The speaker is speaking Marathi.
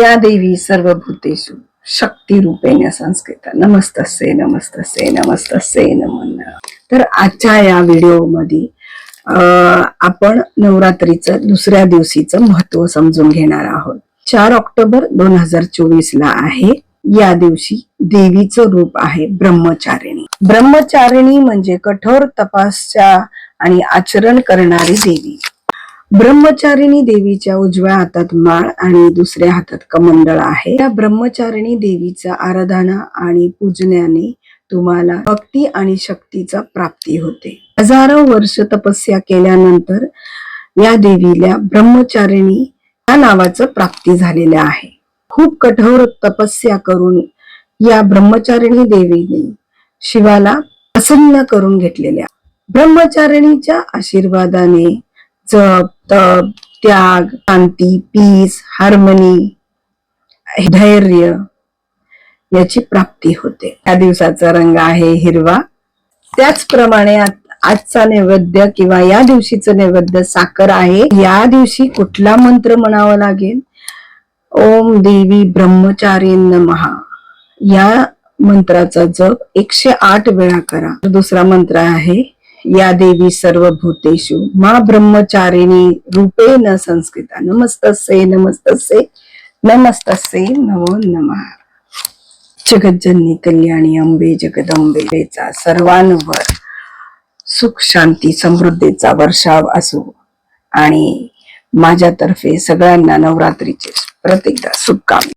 या देवी सर्व सर्वभूतेषु शक्ती रूपेने संस्कृत. नमस्तसे नमस्तसे नमस्तसे नमन तर आजच्या या व्हिडिओमध्ये अं, आपण नवरात्रीचं दुसऱ्या दिवशीचं महत्त्व समजून घेणार आहोत. चार ऑक्टोबर दोन हजार चोवीस ला आहे. या दिवशी देवीचं रूप आहे ब्रह्मचारिणी. ब्रह्मचारिणी म्हणजे कठोर तपासच्या आणि आचरण करणारी देवी. ब्रह्मचारिणी देवीच्या उजव्या हातात माळ आणि दुसऱ्या हातात कमंडळ आहे. या ब्रह्मचारिणी देवीचा आराधना आणि पूजण्याने तुम्हाला भक्ती आणि शक्तीचा प्राप्ती होते. हजारो वर्ष तपस्या केल्यानंतर या देवीला ब्रह्मचारिणी या नावाचं प्राप्ती झालेलं आहे. खूप कठोर तपस्या करून या ब्रह्मचारिणी देवीने शिवाला प्रसन्न करून घेतलेल्या. ब्रह्मचारिणीच्या आशीर्वादाने जप तप त्याग शांती पीस हार्मनी धैर्य याची प्राप्ती होते. या दिवसाचा रंग आहे हिरवा. त्याचप्रमाणे आजचा नैवेद्य किंवा या दिवशीचं नैवेद्य साखर आहे. या दिवशी कुठला मंत्र म्हणावा लागेल? ओम देवी ब्रह्मचारी महा या मंत्राचा जप एकशे आठ वेळा करा. दुसरा मंत्र आहे या देवी सर्व भूतेषु मा ब्रह्मचारिणी रूपेण संस्कृता। नमस्तसे नमस्तसे नमस्तसे नमो नमः। जगज्जननी कल्याणी अंबे जगदंबेचा सर्वांवर सुख शांती समृद्धीचा वर्षाव असो आणि माझ्यातर्फे सगळ्यांना नवरात्रीचे प्रत्येकदा शुभकामना।